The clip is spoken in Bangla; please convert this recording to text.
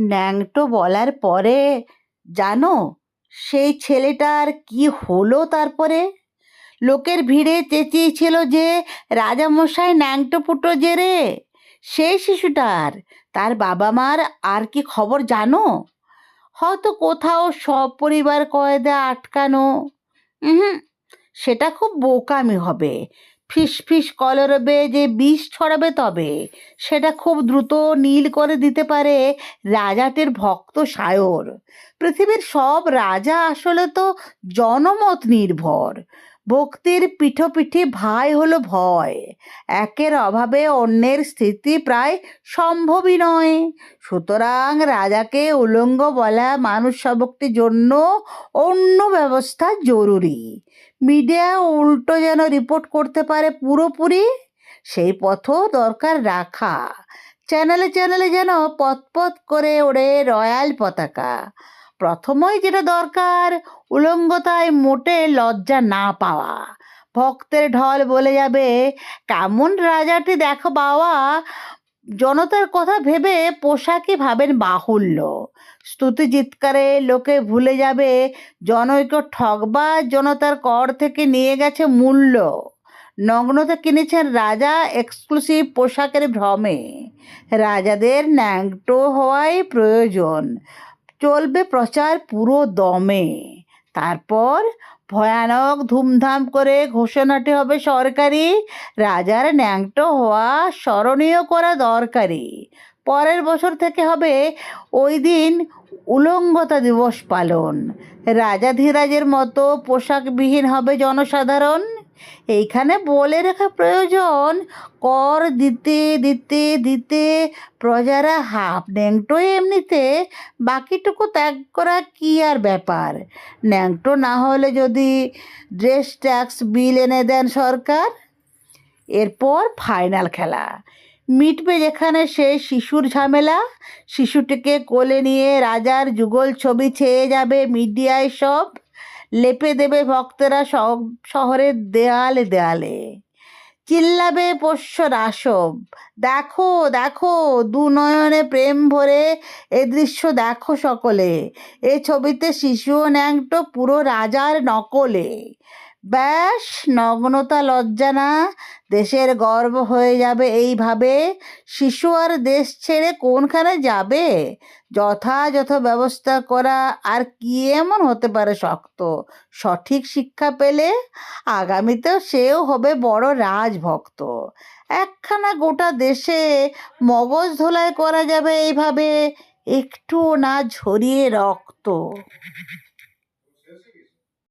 ন্যাংটো বলার পরে, জানো, সেই ছেলেটার কি হলো তারপরে? লোকের ভিড়ে চেঁচিয়েছিল যে, রাজামশাই ন্যাংটো ফুটো যে রে, সেই শিশুটার, তার বাবা মার আর কি খবর জানো? হয়তো কোথাও সপরিবার কয়েদে আটকানো। হুম সেটা খুব বোকামি হবে। ফিস ফিস কলরবে যে বিষ ছড়াবে তবে, সেটা খুব দ্রুত নীল করে দিতে পারে রাজাটের ভক্ত সায়র। পৃথিবীর সব রাজা আসলে তো জনমত নির্ভর। ভক্তির পিঠোপিঠি ভাই হলো ভয়। একের অভাবে অন্যের স্থিতি প্রায় সম্ভবই নয়। সুতরাং রাজাকে উলঙ্গ বলা মানুষ সবকটির জন্য অন্য ব্যবস্থা জরুরি। মিডিয়া উল্টো যেন রিপোর্ট করতে পারে পুরোপুরি, সেই পথও দরকার রাখা। চ্যানেলে চ্যানেলে যেন পথ করে ওড়ে রয়্যাল পতাকা। প্রথমই যেটা দরকার, উলঙ্গতায় মোটে লজ্জা না পাওয়া। ভক্তের ঢল বলে যাবে, কেমন রাজাটি দেখো বাবা, জনতার কথা ভেবে পোশাকই ভাবেন বাহুল্য। স্তুতি চিৎকারে লোকে ভুলে যাবে, জনৈক ঠকবা জনতার কর থেকে নিয়ে গেছে মূল্য। নগ্নতা কিনেছেন রাজা এক্সক্লুসিভ পোশাকের ভ্রমে। রাজাদের ন্যাংটো হওয়াই প্রয়োজন। চলবে প্রচার পুরো দমে। তারপর ভয়ানক ধুমধাম করে ঘোষণাটি হবে সরকারি, রাজার ন্যাংটো হওয়া স্মরণীয় করা দরকারি। পরের বছর থেকে হবে ওই দিন উলঙ্গতা দিবস পালন। রাজাধিরাজের মতো পোশাকবিহীন হবে জনসাধারণ। এইখানে বলে রাখা প্রয়োজন। কর দিতে দিতে দিতে প্রজারা হাফ। ন্যাংটো এমনিতে বাকিটুকু ত্যাগ করা কি আর ব্যাপার? ন্যাংটো না হলে যদি ড্রেস ট্যাক্স বিল এনে দেন সরকার। এরপর ফাইনাল খেলা। মিটবে যেখানে সে শিশুর ঝামেলা। শিশুটিকে কোলে নিয়ে রাজার যুগল ছবি ছেয়ে যাবে মিডিয়ায় সব। লেপে দেবে ভক্তেরা শহরের দেয়ালে দেয়ালে। চিল্লাবে পোষ্য রাসব, দেখো দেখো, দু নয়নে প্রেম ভরে এ দৃশ্য দেখো সকলে। এ ছবিতে শিশু ন্যাংটো পুরো রাজার নকলে। ব্যাস, নগ্নতা লজ্জা না। দেশের গর্ব হয়ে যাবে এইভাবে। শিশু আর দেশ ছেড়ে কোনখানে যাবে? যথাযথ ব্যবস্থা করা আর কি এমন হতে পারে শক্ত? সঠিক শিক্ষা পেলে আগামীতেও সেও হবে বড় রাজভক্ত। একখানা গোটা দেশে মগজ ধোলাই করা যাবে এইভাবে। একটু না ঝরিয়ে রক্ত।